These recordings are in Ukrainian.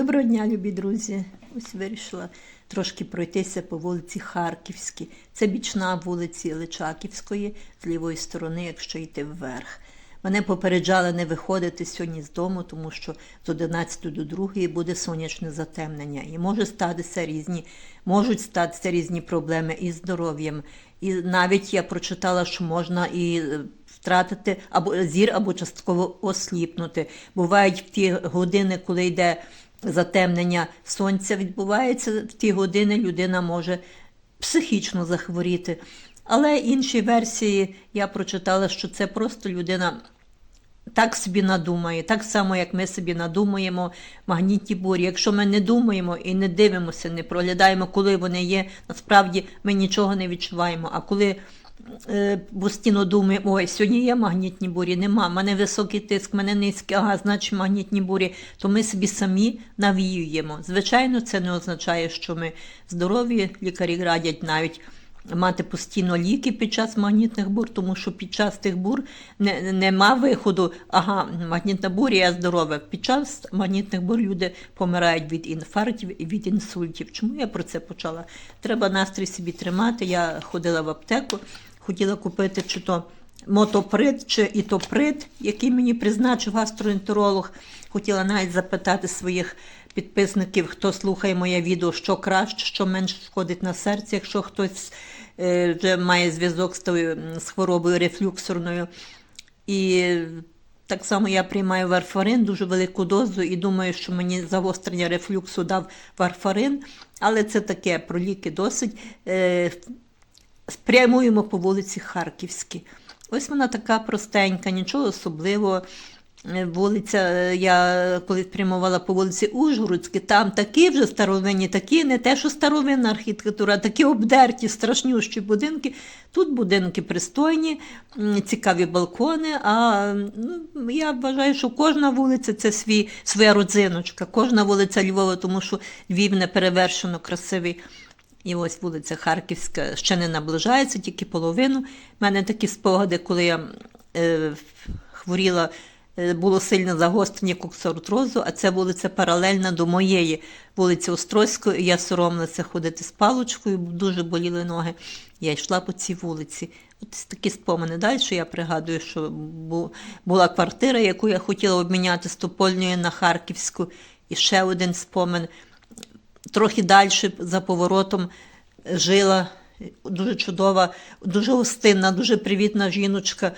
Доброго дня, любі друзі. Ось вирішила трошки пройтися по вулиці Харківській. Це бічна вулиці Личаківської з лівої сторони, якщо йти вверх. Мене попереджали не виходити сьогодні з дому, тому що з 11 до 2 буде сонячне затемнення. І може статися різні, можуть статися різні проблеми із здоров'ям. І навіть я прочитала, що можна і е, втратити або зір, або частково осліпнути. Бувають в ті години, коли йде затемнення сонця, відбувається в ті години людина може психічно захворіти. Але інші версії я прочитала, що це просто людина так собі надумає, так само, як ми собі надумаємо магнітні бурі. Якщо ми не думаємо і не дивимося, не проглядаємо, коли вони є, насправді ми нічого не відчуваємо. А коли е, постійно думаємо, ой, сьогодні є магнітні бурі, нема, в мене високий тиск, в мене низький, ага, значить магнітні бурі, то ми собі самі навіюємо. Звичайно, це не означає, що ми здорові, лікарі радять навіть мати постійно ліки під час магнітних бур, тому що під час тих бур не, нема виходу, ага, магнітна буря, я здорова. Під час магнітних бур люди помирають від інфарктів і від інсультів. Чому я про це почала? Треба настрій собі тримати. Я ходила в аптеку, хотіла купити чи то мотоприт чи ітоприт, який мені призначив гастроентеролог. Хотіла навіть запитати своїх підписників, хто слухає моє відео, що краще, що менше шкодить на серці, якщо хтось е, вже має зв'язок з хворобою рефлюксорною. І так само я приймаю варфарин, дуже велику дозу, і думаю, що мені загострення рефлюксу дав варфарин, але це таке про ліки досить. Е, спрямуємо по вулиці Харківській. Ось вона така простенька, нічого особливого. Е, Вулиця, е, я коли спрямувала по вулиці Ужгородській, там такі вже старовинні, такі не те, що старовинна архітектура, такі обдерті, страшнющі будинки. Тут будинки пристойні, цікаві балкони. А ну, я вважаю, що кожна вулиця це свій, своя родзиночка, кожна вулиця Львова, тому що Львів не перевершено красивий. І ось вулиця Харківська ще не наближається, тільки половину. У мене такі спогади, коли я е, хворіла, було сильне загострення коксартрозу, а це вулиця паралельна до моєї вулиці Острозької. І я соромилася ходити з паличкою, дуже боліли ноги. Я йшла по цій вулиці. От такі спомини. Далі я пригадую, що була квартира, яку я хотіла обміняти з Топольньої на Харківську. І ще один спомин трохи далі за поворотом жила дуже чудова, дуже гостинна, дуже привітна жіночка.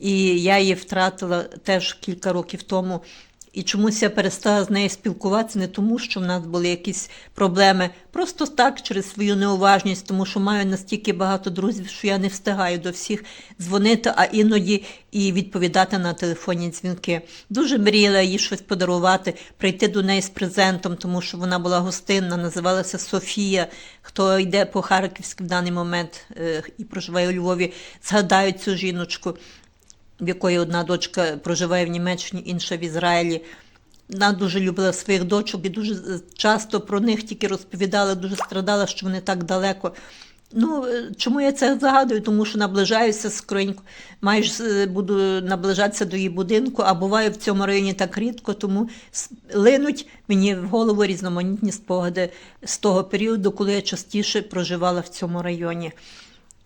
І я її втратила теж кілька років тому. І чомусь я перестала з нею спілкуватися не тому, що в нас були якісь проблеми, просто так через свою неуважність, тому що маю настільки багато друзів, що я не встигаю до всіх дзвонити, а іноді і відповідати на телефонні дзвінки. Дуже мріяла їй щось подарувати, прийти до неї з презентом, тому що вона була гостинна, називалася Софія. Хто йде по Харківськи в даний момент е, і проживає у Львові, згадають цю жіночку в якої одна дочка проживає в Німеччині, інша в Ізраїлі. Вона дуже любила своїх дочок і дуже часто про них тільки розповідала, дуже страдала, що вони так далеко. Ну, е, чому я це згадую? Тому що наближаюся скоренько, майже е, буду наближатися до її будинку, а буваю в цьому районі так рідко, тому линуть мені в голову різноманітні спогади з того періоду, коли я частіше проживала в цьому районі.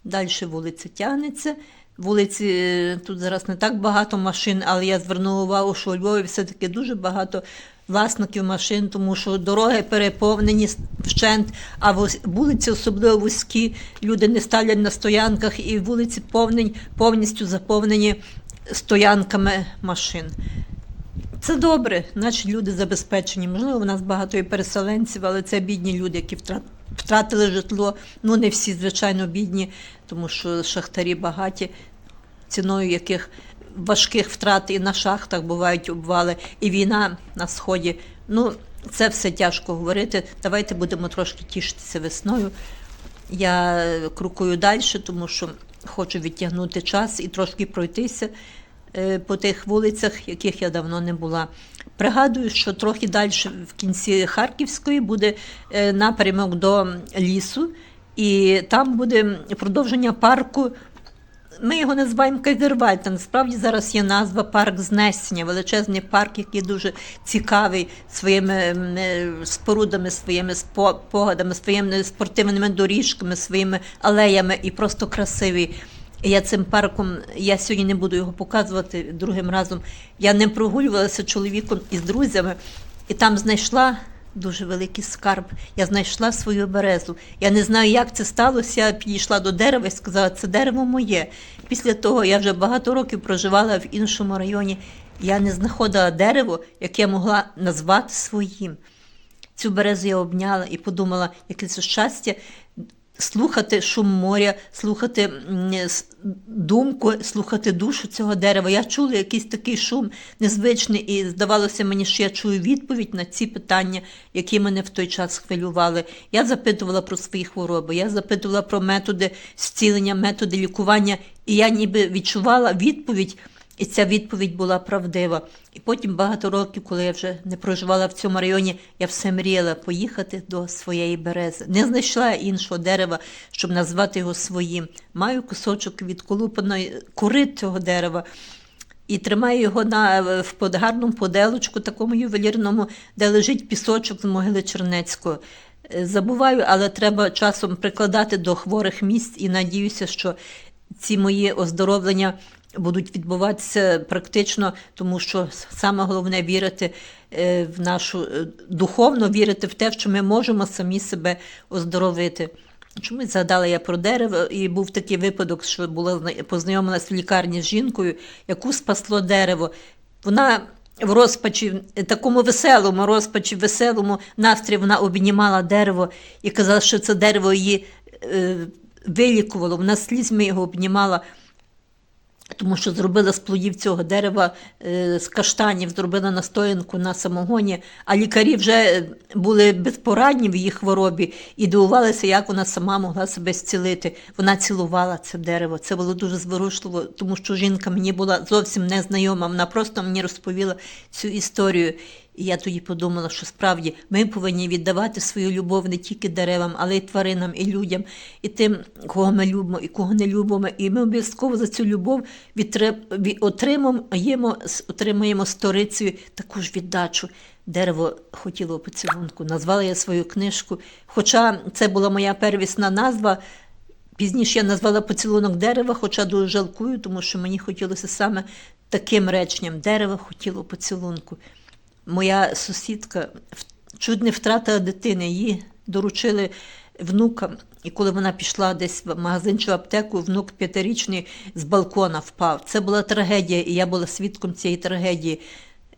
Далі вулиця тягнеться. Вулиці е, тут зараз не так багато машин, але я звернула увагу, що у Львові все-таки дуже багато власників машин, тому що дороги переповнені вщент, а вулиці особливо вузькі, люди не ставлять на стоянках, і вулиці повнень, повністю заповнені стоянками машин. Це добре, наші люди забезпечені. Можливо, у нас багато і переселенців, але це бідні люди, які втратили житло. Ну, не всі, звичайно, бідні, тому що шахтарі багаті, ціною яких важких втрат і на шахтах бувають обвали, і війна на сході. Ну, це все тяжко говорити. Давайте будемо трошки тішитися весною. Я крокую далі, тому що хочу відтягнути час і трошки пройтися е, по тих вулицях, яких я давно не була. Пригадую, що трохи далі в кінці Харківської буде е, напрямок до лісу, і там буде продовження парку ми його називаємо Кайзервальд, насправді зараз є назва парк знесення, величезний парк, який дуже цікавий своїми е, спорудами, своїми спо- спогадами, своїми спортивними доріжками, своїми алеями і просто красивий. Я цим парком, я сьогодні не буду його показувати другим разом. Я ним прогулювалася чоловіком і з друзями, і там знайшла дуже великий скарб. Я знайшла свою березу. Я не знаю, як це сталося. Я підійшла до дерева і сказала, це дерево моє. Після того я вже багато років проживала в іншому районі. Я не знаходила дерево, яке могла назвати своїм. Цю березу я обняла і подумала, яке це щастя слухати шум моря, слухати думку, слухати душу цього дерева. Я чула якийсь такий шум незвичний, і здавалося мені, що я чую відповідь на ці питання, які мене в той час хвилювали. Я запитувала про свої хвороби, я запитувала про методи зцілення, методи лікування, і я ніби відчувала відповідь. І ця відповідь була правдива. І потім багато років, коли я вже не проживала в цьому районі, я все мріяла поїхати до своєї берези. Не знайшла іншого дерева, щоб назвати його своїм. Маю кусочок від колупаної кори цього дерева. І тримаю його на в гарному поделочку, такому ювелірному, де лежить пісочок з могили Чернецького. Е, Забуваю, але треба часом прикладати до хворих місць і надіюся, що ці мої оздоровлення будуть відбуватися практично, тому що саме головне вірити е, в нашу е, духовно вірити в те, що ми можемо самі себе оздоровити. Чомусь згадала я про дерево, і був такий випадок, що була познайомилася в лікарні з жінкою, яку спасло дерево. Вона в розпачі, такому веселому розпачі, веселому настрій вона обнімала дерево і казала, що це дерево її е, вилікувало. Вона слізьми його обнімала. Тому що зробила з плодів цього дерева е, з каштанів, зробила настоянку на самогоні, а лікарі вже були безпорадні в її хворобі і дивувалися, як вона сама могла себе зцілити. Вона цілувала це дерево. Це було дуже зворушливо, тому що жінка мені була зовсім незнайома. Вона просто мені розповіла цю історію. І я тоді подумала, що справді ми повинні віддавати свою любов не тільки деревам, але й тваринам, і людям, і тим, кого ми любимо, і кого не любимо. І ми обов'язково за цю любов с- отримаємо сторицею таку ж віддачу. Дерево хотіло поцілунку. Назвала я свою книжку. Хоча це була моя первісна назва. Пізніше я назвала поцілунок дерева, хоча дуже жалкую, тому що мені хотілося саме таким реченням: дерево хотіло поцілунку. Моя сусідка чуть не втратила дитини, її доручили внукам. І коли вона пішла десь в магазин чи в аптеку, внук п'ятирічний з балкона впав. Це була трагедія, і я була свідком цієї трагедії.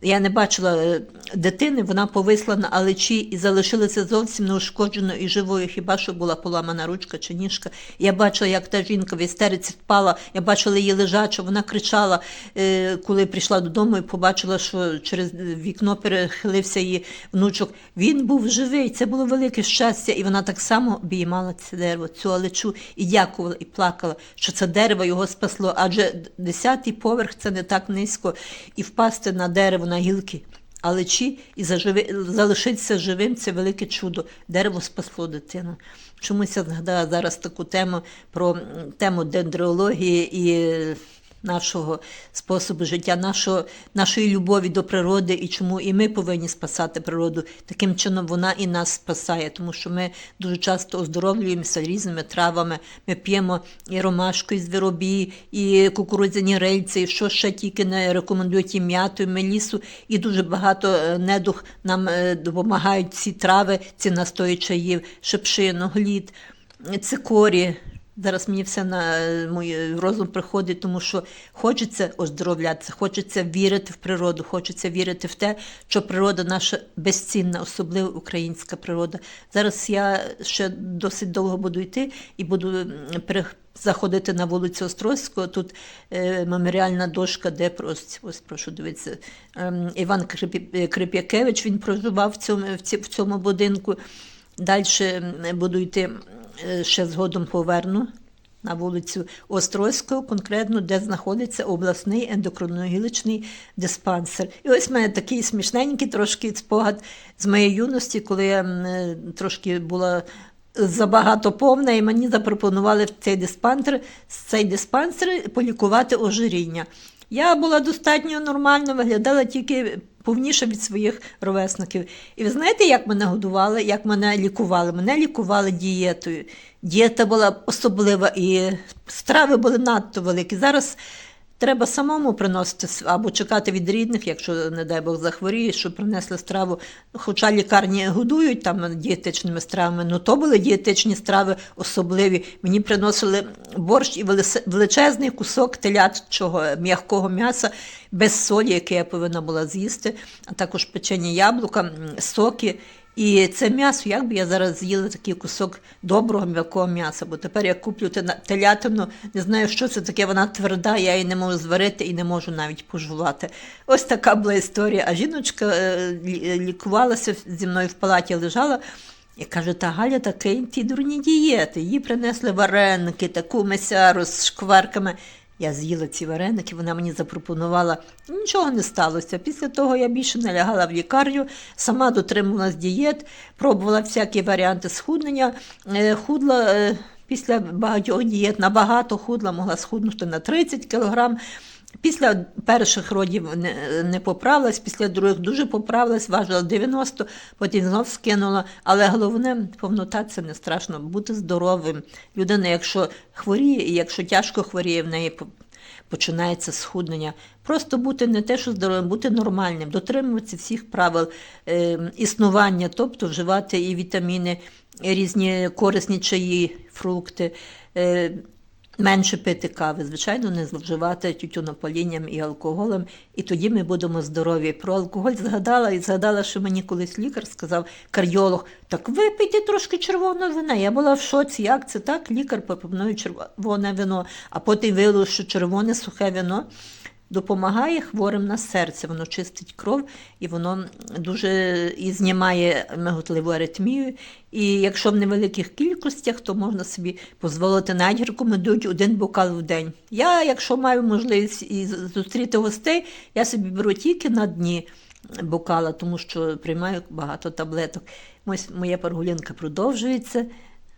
Я не бачила е, дитини, вона повисла на алечі і залишилася зовсім неушкодженою і живою. Хіба що була поламана ручка чи ніжка. Я бачила, як та жінка в істериці впала. Я бачила її лежачу. Вона кричала, е, коли прийшла додому і побачила, що через вікно перехилився її внучок. Він був живий. Це було велике щастя, і вона так само обіймала це дерево, цю алечу, і дякувала, і плакала, що це дерево його спасло. Адже десятий поверх це не так низько, і впасти на дерево на гілки. Алечі і заживи, залишитися живим це велике чудо. Дерево спасло дитину. Чомусь я згадала зараз таку тему про тему дендрології і нашого способу життя, нашого, нашої любові до природи і чому і ми повинні спасати природу. Таким чином вона і нас спасає, тому що ми дуже часто оздоровлюємося різними травами. Ми п'ємо і ромашку, і звіробій, і кукурудзяні рельці, і що ще тільки не рекомендують і м'яту, і мелісу, і дуже багато е, недух нам е, допомагають ці трави, ці настої чаїв, шепшину, глід, цикорі. Зараз мені все на е, мій розум приходить, тому що хочеться оздоровлятися, хочеться вірити в природу, хочеться вірити в те, що природа наша безцінна, особливо українська природа. Зараз я ще досить довго буду йти і буду заходити на вулицю Острозького. Тут е, меморіальна дошка, де ось, ось прошу дивитися, ем, Іван Крип'якевич він проживав в цьому, в цьому будинку. Далі буду йти ще згодом поверну на вулицю Острозького, конкретно, де знаходиться обласний ендокринологічний диспансер. І ось в мене такий смішненький трошки спогад з моєї юності, коли я трошки була забагато повна, і мені запропонували в цей диспансер, цей диспансер полікувати ожиріння. Я була достатньо нормально, виглядала тільки повніше від своїх ровесників. І ви знаєте, як мене годували, як мене лікували? Мене лікували дієтою. Дієта була особлива, і страви були надто великі. Зараз Треба самому приносити або чекати від рідних, якщо, не дай Бог, захворіє, щоб принесли страву. Хоча лікарні годують там дієтичними стравами, ну то були дієтичні страви особливі. Мені приносили борщ і величезний кусок телячого м'якого м'яса без солі, яке я повинна була з'їсти, а також печені яблука, соки. І це м'ясо, як би я зараз з'їла такий кусок доброго м'якого м'яса, бо тепер я куплю телятину, не знаю, що це таке, вона тверда, я її не можу зварити і не можу навіть пожувати. Ось така була історія. А жіночка е, лікувалася зі мною в палаті, лежала. І каже, та Галя таке ті дурні дієти. Їй принесли вареники, таку месяру з шкварками. Я з'їла ці вареники, вона мені запропонувала. Нічого не сталося. Після того я більше не лягала в лікарню, сама дотримувалась дієт, пробувала всякі варіанти схуднення. Е, Худла е, після багатьох дієт набагато худла, могла схуднути на 30 кілограм. Після перших родів не, не поправилась, після других дуже поправилась, важила 90, потім знов скинула. Але головне, повнота це не страшно, бути здоровим. Людина, якщо хворіє, і якщо тяжко хворіє, в неї починається схуднення. Просто бути не те, що здоровим, бути нормальним, дотримуватися всіх правил е, існування, тобто вживати і вітаміни, і різні корисні чаї, фрукти. Е, Менше пити кави, звичайно, не зловживати тютюнопалінням і алкоголем, і тоді ми будемо здорові. Про алкоголь згадала і згадала, що мені колись лікар сказав, кардіолог, так випийте трошки червоного вина. Я була в шоці, як це так? Лікар пропонує червоне вино, а потім виявилося, що червоне сухе вино допомагає хворим на серце. Воно чистить кров і воно дуже і знімає миготливу аритмію. І якщо в невеликих кількостях, то можна собі дозволити навіть рекомендують один бокал в день. Я, якщо маю можливість і зустріти гостей, я собі беру тільки на дні бокала, тому що приймаю багато таблеток. Ось моя прогулянка продовжується.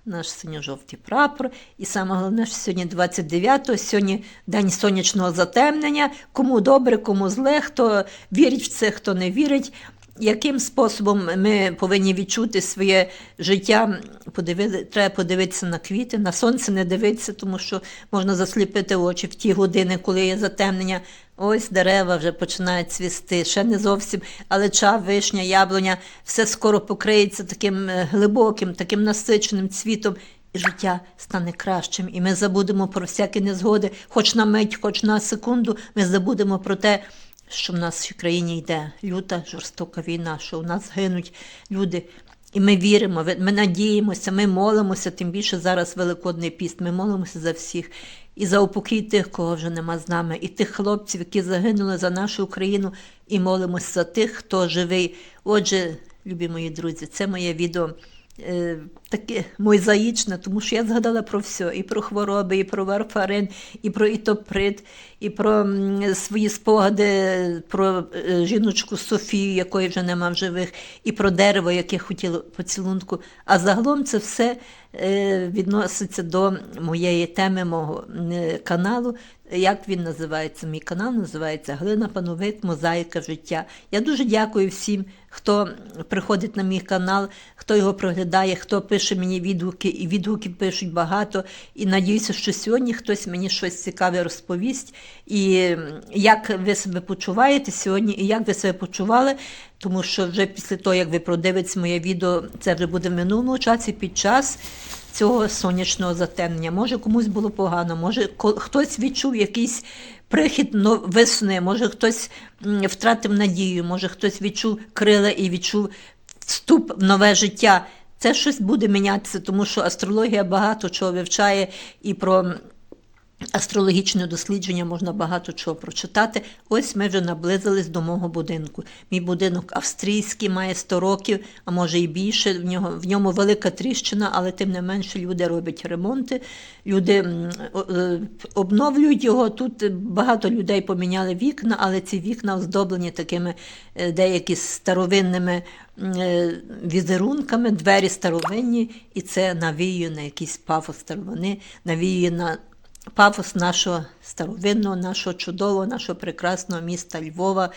Наш синьо-жовтий прапор. І саме головне, що сьогодні 29-го, сьогодні день сонячного затемнення. Кому добре, кому зле, хто вірить в це, хто не вірить. Яким способом ми повинні відчути своє життя? Подиви... Треба подивитися на квіти, на сонце не дивитися, тому що можна засліпити очі в ті години, коли є затемнення. Ось дерева вже починають цвісти, ще не зовсім, але ча, вишня, яблуня, все скоро покриється таким е, глибоким, таким насиченим цвітом, і життя стане кращим. І ми забудемо про всякі незгоди, хоч на мить, хоч на секунду, ми забудемо про те, що в нашій країні йде люта, жорстока війна, що у нас гинуть люди. І ми віримо, ми надіємося, ми молимося, тим більше зараз Великодний піст. Ми молимося за всіх і за упокій тих, кого вже нема з нами, і тих хлопців, які загинули за нашу Україну, і молимося за тих, хто живий. Отже, любі мої друзі, це моє відео. е, Таке мойзаїчне, тому що я згадала про все: і про хвороби, і про варфарин, і про ітоприт, і про свої спогади про е, жіночку Софію, якої вже нема в живих, і про дерево, яке хотіло поцілунку. А загалом це все е, відноситься до моєї теми мого е, каналу. Як він називається? Мій канал називається Глина Пановик, Мозаїка життя. Я дуже дякую всім, хто приходить на мій канал, хто його проглядає, хто пише мені відгуки, і відгуки пишуть багато. І надіюся, що сьогодні хтось мені щось цікаве розповість. І як ви себе почуваєте сьогодні, і як ви себе почували, тому що вже після того, як ви продивитесь моє відео, це вже буде в минулому часі під час цього сонячного затемнення. Може, комусь було погано, може, хтось відчув якийсь прихід весни, може хтось втратив надію, може хтось відчув крила і відчув вступ в нове життя. Це щось буде мінятися, тому що астрологія багато чого вивчає і про астрологічне дослідження можна багато чого прочитати. Ось ми вже наблизились до мого будинку. Мій будинок австрійський, має 100 років, а може і більше. В нього в ньому велика тріщина, але тим не менше люди роблять ремонти, люди е, обновлюють його. Тут багато людей поміняли вікна, але ці вікна оздоблені такими е, деякі старовинними е, візерунками, двері старовинні, і це навіює на якийсь пафос старовини, навіює на пафос нашого старовинного, нашого чудового, нашого прекрасного міста Львова.